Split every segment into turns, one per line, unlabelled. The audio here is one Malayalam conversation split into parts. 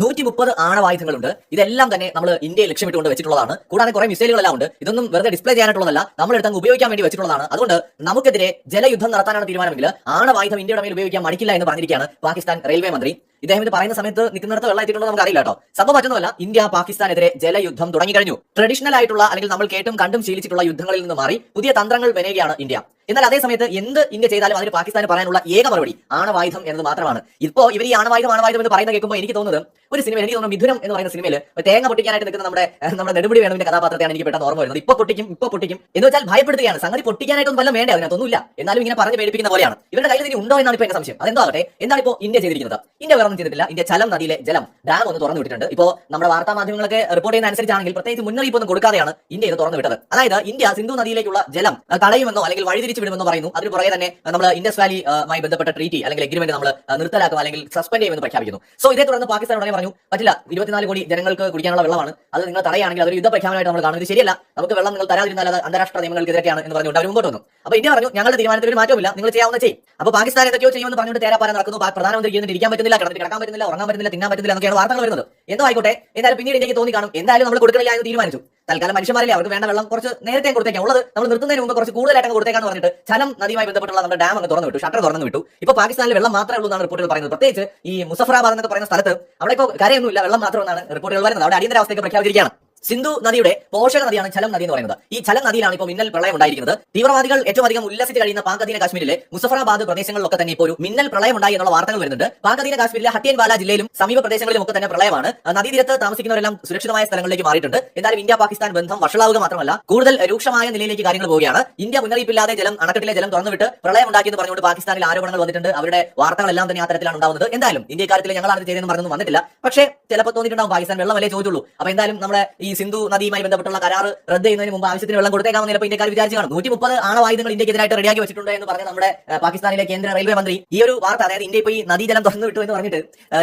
നൂറ്റി മുപ്പത് ആണവായുധങ്ങളുണ്ട്. ഇതെല്ലാം തന്നെ നമ്മൾ ഇന്ത്യയെ ലക്ഷ്യമിട്ടുകൊണ്ട് വെച്ചിട്ടുള്ളതാണ്. കൂടാതെ കുറെ മിസൈലുകളെല്ലാം ഉണ്ട്. ഇതൊന്നും വെറുതെ ഡിസ്പ്ലേ ചെയ്യാനായിട്ടുള്ളതല്ല. നമ്മൾ എടുത്തങ്ങ് ഉപയോഗിക്കാൻ വേണ്ടി വെച്ചിട്ടുള്ളതാണ്. അതുകൊണ്ട് നമുക്കെതിരെ ജലയുദ്ധം നടത്താനാണ് തീരുമാനമെങ്കിൽ ആണവായുധം ഇന്ത്യയുടെ മേൽ ഉപയോഗിക്കാൻ മടിക്കില്ല എന്ന് പറഞ്ഞിരിക്കുകയാണ് പാകിസ്ഥാൻ റെയിൽവേ മന്ത്രി. ഇദ്ദേഹം ഇത് പറയുന്ന സമയത്ത് നിൽക്കുന്നിടത്ത് വെള്ളം എത്തിയിട്ടുണ്ടോ നമുക്ക് അറിയില്ല കേട്ടോ. സംഭവം മറ്റൊന്നുമല്ല. ഇന്ത്യ പാകിസ്ഥാനെതിരെ ജലയുദ്ധം തുടങ്ങി കഴിഞ്ഞു ട്രഡീഷണൽ ആയിട്ടുള്ള അല്ലെങ്കിൽ നമ്മൾ കേട്ടും കണ്ടും ശീലിച്ചിട്ടുള്ള യുദ്ധങ്ങളിൽ നിന്ന് മാറി പുതിയ തന്ത്രങ്ങൾ മെനയുകയാണ് ഇന്ത്യ. എന്നാൽ അതേ സമയത്ത് എന്ത് ഇന്ത്യ ചെയ്താലും അതിന് പാകിസ്ഥാൻ പറയാനുള്ള ഏക മറുപടി ആണവായുധം എന്നത് മാത്രമാണ്. ഇപ്പോ ഇവർ ഈ ആണവായുധം ആണവായുധം എന്ന് പറയുന്നത് കേൾക്കുമ്പോൾ എനിക്ക് തോന്നുന്നത് ഒരു സിനിമ എനിക്ക് തോന്നുന്നു മിഥുനം എന്ന് പറയുന്ന സിനിമയിൽ തേങ്ങ പൊട്ടിക്കാനായിട്ട് നിൽക്കുന്ന നമ്മുടെ നമ്മുടെ നെടുമുടി വേണുവിന്റെ കഥാപാത്രത്തെയാണ് എനിക്ക് പെട്ടെന്ന് ഓർമ്മ വരുന്നത്. ഇപ്പൊ പൊട്ടിക്കും ഇപ്പൊ പൊട്ടിക്കും എന്ന് വെച്ചാൽ ഭയപ്പെടുത്തുകയാണ്. സംഗതി പൊട്ടിക്കാനായിട്ടൊന്നും വല്ല വേണ്ട അതിനകത്തൊന്നുമില്ല. എന്നാലും ഇങ്ങനെ പറഞ്ഞ് പേടിപ്പിക്കുന്ന പോലെയാണ്. ഇവരുടെ കയ്യിൽ ഇനി ഉണ്ടോ എന്നാണ് ഇപ്പൊ എന്റെ സംശയം. അതെന്തോ ആകട്ടെ എന്താണ് ഇപ്പോൾ ഇന്ത്യ ചെയ്തിരിക്കുന്നത്? ഇന്ത്യ വേറെ ഒന്നും ചെയ്തിട്ടില്ല. ഇന്ത്യ ചലം നദിയിലെ ജലം ഡാം ഒന്ന് തുറന്നു വിട്ടിട്ടുണ്ട്. ഇപ്പോൾ നമ്മുടെ വാർത്താ മാധ്യമങ്ങളൊക്കെ റിപ്പോർട്ട് ചെയ്യുന്ന അനുസരിച്ചാണെങ്കിൽ പ്രത്യേകിച്ച് മുന്നറിയിപ്പൊന്നും കൊടുക്കാതെയാണ് ഇന്ത്യ ഇത് തുറന്നു വിട്ടത്. അതായത് ഇന്ത്യ സിന്ധു നദിയിലേക്കുള്ള ജലം തടയുമെന്നോ അല്ലെങ്കിൽ വഴിതിരിച്ചു വിടുമെന്നോ പറയുന്നു. അതിന് പുറകെ തന്നെ നമ്മൾ ഇൻഡസ് വാലി ആയി ബന്ധപ്പെട്ട ട്രീറ്റി അല്ലെങ്കിൽ എഗ്രിമെന്റ് നമ്മൾ നിർത്തലാക്കും അല്ലെങ്കിൽ സസ്പെൻഡ് ചെയ്യുമെന്ന് പ്രഖ്യാപിക്കുന്നു. സോ ഇതേ തുടർന്ന് പാകിസ്ഥാൻ ഉടനെ പറഞ്ഞു പറ്റില്ല ഇരുപത്തിനാല് കോടി ജനങ്ങൾക്ക് കുടിക്കാനുള്ള വെള്ളമാണ്. അത് നിങ്ങൾ തടയുകയാണെങ്കിൽ അതൊരു യുദ്ധ പ്രഖ്യാപനമായിട്ട് നമ്മൾ കാണുന്നത് ശരിയല്ല. നമുക്ക് വെള്ളം നിങ്ങൾ തരാതിരുന്നാൽ അത് അന്താരാഷ്ട്ര നിയമങ്ങൾക്കെതിരെയാണ് എന്ന് പറഞ്ഞുകൊണ്ട് അവർ മുമ്പോട്ട് വന്നു. അപ്പൊ ഇന്ത്യ പറഞ്ഞു ഞങ്ങളുടെ തീരുമാനത്തിൽ ഒരു മാറ്റമില്ല നിങ്ങൾ ചെയ്യാവുന്ന ചെയ്യും. അപ്പൊ പാകിസ്ഥാൻ എന്തൊക്കെയോ ചെയ്യുമെന്ന് പറഞ്ഞുകൊണ്ട് തേരാപ്പാര നടക്കുന്നു. പ്രധാനമന്ത്രി ഇരുന്നിട്ട് ഇരിക്കാൻ പറ്റുന്നില്ല കിടന്നിട്ട് കിടക്കാൻ പറ്റുന്നില്ല ഉറങ്ങാൻ പറ്റുന്നില്ല തിന്നാൻ പറ്റുന്നില്ല എന്നൊക്കെയാണ് വാർത്തകൾ വരുന്നത്. എന്തോ ആയിക്കോട്ടെ എന്തായാലും പിന്നീട് എനിക്ക് തോന്നി കാണും. എന്തായാലും നമ്മൾ കൊടുക്കണില്ല എന്ന് തീരുമാനിച്ചു. തൽക്കാലം മനുഷ്യന്മാരല്ലേ അവർക്ക് വേണ്ട വെള്ളം കുറച്ച് നേരത്തെ കൊടുത്തേക്കാം. ഉള്ളത് നമ്മൾ നിർത്തുന്നതിന് മുമ്പ് കുറച്ച് കൂടുതലായിട്ട് കൊടുത്തേക്കാന്ന് പറഞ്ഞിട്ട് ചലം നദിയുമായി ബന്ധപ്പെട്ടുള്ള നമ്മുടെ ഡാം അങ്ങ് തുറന്നു വിട്ടു ഷട്ടർ തുറന്നു വിട്ടു ഇപ്പൊ പാകിസ്ഥാനിൽ വെള്ളം മാത്രമേ ഉള്ളൂ എന്നാണ് റിപ്പോർട്ടുകൾ പറയുന്നത്. പ്രത്യേകിച്ച് ഈ മുസഫറാബാദ് എന്നൊക്കെ പറയുന്ന സ്ഥലത്ത് അവിടെ ഇപ്പോൾ കരയൊന്നുമില്ല വെള്ളം മാത്രമെന്നാണ് റിപ്പോർട്ടുകൾ വരുന്നത്. അവിടെ അടിയന്തരാവസ്ഥയൊക്കെ പ്രഖ്യാപിച്ചിരിക്കുകയാണ്. സിന്ധു നദിയുടെ പോഷക നദിയാണ് ചലം നദി എന്ന് പറയുന്നത്. ഈ ചലം നദിയിലാണ് ഇപ്പോൾ മിന്നൽ പ്രളയം ഉണ്ടായിരിക്കുന്നത്. തീവ്രവാദികൾ ഏറ്റവും അധികം ഉല്ലസിച്ച് കഴിയുന്ന പാകദീന കാശ്മീരിലെ മുസഫറാബാദ് പ്രദേശങ്ങളിലൊക്കെ തന്നെ ഇപ്പോൾ ഒരു മിന്നൽ പ്രളയം ഉണ്ടായി എന്നുള്ള വാർത്തകൾ വരുന്നുണ്ട്. പാകദീന കാശ്മീരിലെ ഹട്ടിയൻവാല ജില്ലയിലും സമീപ പ്രദേശങ്ങളിലും ഒക്കെ തന്നെ പ്രളയമാണ്. നദീതീരത്ത് താമസിക്കുന്നവരെല്ലാം സുരക്ഷിതമായ സ്ഥലങ്ങളിലേക്ക് മാറിയിട്ടുണ്ട്. എന്തായാലും ഇന്ത്യ പാകിസ്ഥാൻ ബന്ധം വഷളാവുക മാത്രമല്ല കൂടുതൽ രൂക്ഷമായ നിലയിലേക്ക് കാര്യങ്ങൾ പോവുകയാണ്. ഇന്ത്യ മുന്നറിയിപ്പില്ലാതെ ജലം അണക്കെട്ടിലെ ജലം തുറന്നുവിട്ട് പ്രളയം ഉണ്ടാക്കിയെന്ന് പറഞ്ഞുകൊണ്ട് പാകിസ്ഥാനിൽ ആരോപണങ്ങൾ വന്നിട്ടുണ്ട്. അവരുടെ വാർത്തകളെല്ലാം തന്നെ ആ തരത്തിലാണ് ഉണ്ടാവുന്നത്. എന്തായാലും ഇന്ത്യ കാര്യത്തിൽ ഞങ്ങളാണ് ചെയ്തതെന്ന് പറഞ്ഞൊന്നും വന്നിട്ടില്ല. പക്ഷേ ചിലപ്പോൾ തോന്നിയിട്ടുണ്ടാവും പാകിസ്ഥാൻ വെള്ളം വരെ ചോദിച്ചുള്ളൂ. അപ്പൊ എന്തായാലും നമ്മുടെ സിന്ധു നദിയുമായി ബന്ധപ്പെട്ടുള്ള കരാർ റദ്ദ് ചെയ്യുന്നതിന് മുമ്പ് ആവശ്യത്തിന് വെള്ളം കൊടുത്തേക്കാമെന്ന് ചിലപ്പോൾ ഇന്ത്യക്കാർ വിചാരിച്ചു കാണും നൂറ്റി മുപ്പത് ആണവായുധങ്ങൾ ഇന്ത്യക്കെതിരായിട്ട് റെഡിയാക്കി വെച്ചിട്ടുണ്ട് എന്ന് പറഞ്ഞ നമ്മുടെ പാകിസ്ഥാനിലെ കേന്ദ്ര റെയിൽവേ മന്ത്രി ഈ ഒരു വാർത്ത അതായത് ഇന്ത്യ ഇപ്പോൾ ഈ നദീജലം തുറന്നു വിട്ടു എന്ന് പറഞ്ഞിട്ട്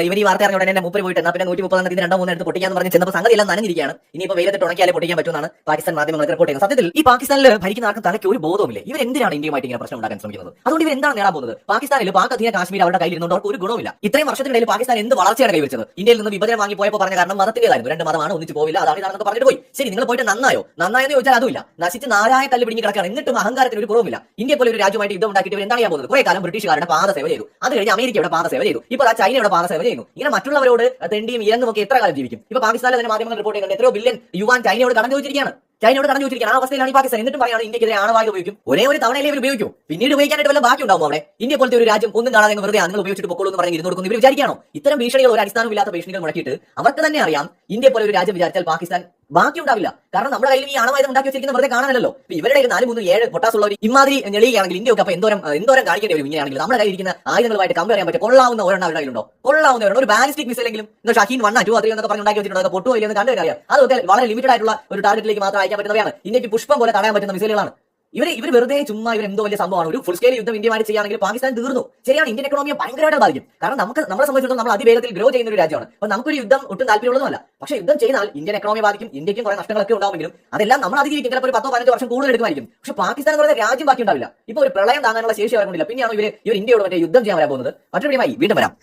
ഇവർ ഈ വാർത്ത അറിഞ്ഞ ഉടനെ മൂപ്പര് പോയിട്ട് എന്നാൽ പിന്നെ നൂറ്റി മുപ്പത് എണ്ണത്തിന് രണ്ടോ മൂന്നോ എടുത്ത് പൊട്ടിക്കാന്ന് പറഞ്ഞ് ചെന്നപ്പോൾ സംഗതി എല്ലാം നനഞ്ഞിരിക്കുകയാണ്. ഇനിയിപ്പോൾ വെയിലത്തിട്ട് ഉണക്കിയാലേ പൊട്ടിക്കാൻ പറ്റുമെന്നാണ് പാകിസ്ഥാൻ മാധ്യമങ്ങൾ റിപ്പോർട്ട് ചെയ്യുന്നത്. സത്യത്തിൽ ഈ പാകിസ്ഥാനിൽ ഭരിക്കുന്ന ആർക്കും തലയ്ക്ക് ഒരു ബോധവുമില്ല. ഇവർ എന്തിനാണ് ഇന്ത്യയുമായിട്ട് ഇങ്ങനെ പ്രശ്നം ഉണ്ടാക്കാൻ ശ്രമിക്കുന്നത്? അതുകൊണ്ട് ഇവർ എന്താണ് നേടാൻ പോകുന്നത്? പാകിസ്ഥാനിൽ പാക് അധീന കാശ്മീർ അവരുടെ കയ്യിൽ ഇരുന്നുകൊണ്ട് അവർക്ക് ഒരു ഗുണമില്ല ഇത്രയും വർഷത്തിനിടയിൽ പാകിസ്ഥാൻ എന്ത് വളർച്ചയാണ് കൈവരിച്ചത്? ഇന്ത്യയിൽ നിന്ന് വിഭജനം വാങ്ങി പോയപ്പോൾ പറഞ്ഞ കാരണം മതത്തിന്റേതായിരുന്നു. രണ്ട് മതമാണ് ഒന്നിച്ച് പോവില്ല അതാണ് ഇതാണെന്നൊക്കെ പറഞ്ഞിട്ട് പോയി. ശരി നിങ്ങൾ പോയിട്ട് നന്നായോ? നന്നായെന്ന് ചോദിച്ചാൽ അതുമില്ല. നശിച്ച് നാരായ കല്ല് പിടിഞ്ഞ് കിടക്കുകയാണ്. എന്നിട്ടും അഹങ്കാരത്തിന് ഒരു കുറവുമില്ല. ഇന്ത്യ പോലെ ഒരു രാജ്യമായിട്ട് യുദ്ധം ഉണ്ടാക്കിയിട്ട് എന്താണ് ചെയ്യാൻ പോകുന്നത്? കുറെ കാലം ബ്രിട്ടീഷുകാരുടെ പാദസേവ ചെയ്തു. അത് കഴിഞ്ഞ് അമേരിക്കയുടെ പാദസേവ ചെയ്തു. ഇപ്പോൾ ആ ചൈനയുടെ പാദസേവ ചെയ്യുന്നു. ഇങ്ങനെ മറ്റുള്ളവരോട് തെണ്ടിയും ഇരങ്ങും ഒക്കെ എത്ര കാലം ജീവിക്കും? ഇപ്പൊ പാകിസ്ഥാനിലെ തന്നെ മാധ്യമങ്ങൾ റിപ്പോർട്ട് ചെയ്യുന്നുണ്ട്. എത്രയോ ബില്യൺ യുവാൻ ചൈനയോട് കടം ചോദിച്ചിരിക്കുകയാണ്. ചൈനയോട് തടഞ്ഞു ചോദിച്ചിരിക്കുകയാണ് ആ അവസ്ഥയിലാണ് ഈ പാകിസ്ഥാൻ. എന്നിട്ടും പറയാണ് ഇന്ത്യക്കെതിരെ ആണവായുധം ഉപയോഗിക്കും. ഒരേ ഒരു തവണയിലേ ഇവർ ഉപയോഗിക്കും. പിന്നീട് ഉപയോഗിക്കാനായിട്ട് വല്ല ബാക്കി ഉണ്ടാവും അവിടെ? ഇന്ത്യ പോലത്തെ ഒരു രാജ്യം ഒന്നും കാണാതെ വെറുതെ നിങ്ങൾ ഉപയോഗിച്ചിട്ട് പൊക്കോളൂ എന്ന് പറഞ്ഞ് ഇരുന്ന് ഇവർ വിചാരിക്കുകയാണോ? ഇത്തരം ഭീഷണികൾ ഒരു അടിസ്ഥാനമില്ലാത്ത ഭീഷണികൾ മുടക്കിയിട്ട് അവർക്ക് തന്നെ അറിയാം ഇന്ത്യ പോലെ ഒരു രാജ്യം വിചാരിച്ചാൽ പാകിസ്ഥാൻ ബാക്കി ഉണ്ടാവില്ല കാരണം നമ്മുടെ കയ്യിൽ ഈ ആണവായുധം ഉണ്ടാക്കി വെച്ചിരിക്കുന്ന വെറുതെ കാണാനല്ലോ ഇവരുടെ നാല് മൂന്ന് ഏഴ് പൊട്ടാസ് ഉള്ളവർ ഇമാതിരി ഞെളിയുകയാണെങ്കിൽ ഇന്ത്യയൊക്കെ അപ്പൊ എന്തോരം എന്തോരം കാണിക്കേണ്ടി വരും ഇങ്ങനെയാണെങ്കിൽ നമ്മുടെ കയ്യിൽ ഇരിക്കുന്ന ആയുധങ്ങളുമായിട്ട് കമ്പയർ ചെയ്യാൻ പറ്റും. കൊള്ളാവുന്ന ഒരെണ്ണം അവരുടെ കയ്യിലുണ്ടോ? കൊള്ളാവുന്ന ഒരു ബാലിസ്റ്റിക് മിസൈലെങ്കിലും എന്താ ഷഹീൻ വൺ ടു ത്രീ എന്നൊക്കെ പറഞ്ഞു ഉണ്ടാക്കി വെച്ചിട്ടുള്ളത് പൊട്ടുപോയില്ലെന്ന് ഇല്ലെന്ന് കണ്ടു അറിയാം. അതൊക്കെ വളരെ ലിമിറ്റഡ് ആയിട്ടുള്ള ഒരു ടാർഗറ്റിലേക്ക് മാത്രം അയക്കാൻ പറ്റുന്നവയാണ്. ഇന്ത്യയ്ക്ക് പുഷ്പം പോലെ തടയാൻ പറ്റുന്ന മിസൈലുകളാണ് ഇവർ ഇവർ വെറുതെ ചുമ്മാ ഇവർ എന്തോ വലിയ സംഭവമാണ്. ഒരു ഫുൾ സ്കെയിൽ യുദ്ധം ഇന്ത്യയുമായിട്ട് ചെയ്യാണെങ്കിൽ പാകിസ്ഥാൻ തീർന്നു. ശരിയാണ് ഇന്ത്യൻ എക്കണോമിയെ ഭയങ്കരമായിട്ട് ബാധിക്കും. കാരണം നമുക്ക് നമ്മളെ സംബന്ധിച്ചിടത്തോളം നമ്മൾ അതിവേഗത്തിൽ ഗ്രോ ചെയ്യുന്ന ഒരു രാജ്യമാണ്. അപ്പൊ നമുക്കൊരു യുദ്ധം ഒട്ടും താല്പര്യമുള്ളതല്ല പക്ഷേ യുദ്ധം ചെയ്താൽ ഇന്ത്യൻ എക്കണോമി ബാധിക്കും ഇന്ത്യക്കും കുറെ നഷ്ടങ്ങളൊക്കെ ഉണ്ടാവുമെങ്കിലും അതെല്ലാം നമ്മൾ അതിജീവിക്കും. ചിലപ്പോൾ ഒരു പത്തോ പതിനഞ്ചോ വർഷം കൂടുതൽ എടുക്കുമായിരിക്കും. പക്ഷേ പാകിസ്ഥാൻ പറയുന്ന രാജ്യം ബാക്കി ഉണ്ടാവില്ല ഇപ്പൊ ഒരു പ്രളയം താങ്ങാനുള്ള ശേഷി അവർക്കുണ്ടില്ല പിന്നെയാണ് ഇവർ ഇവർ ഇന്ത്യയോട് മറ്റേ യുദ്ധം ചെയ്യാൻ വരാൻ പോകുന്നത്. മറ്റൊരു വീണ്ടും വരാം.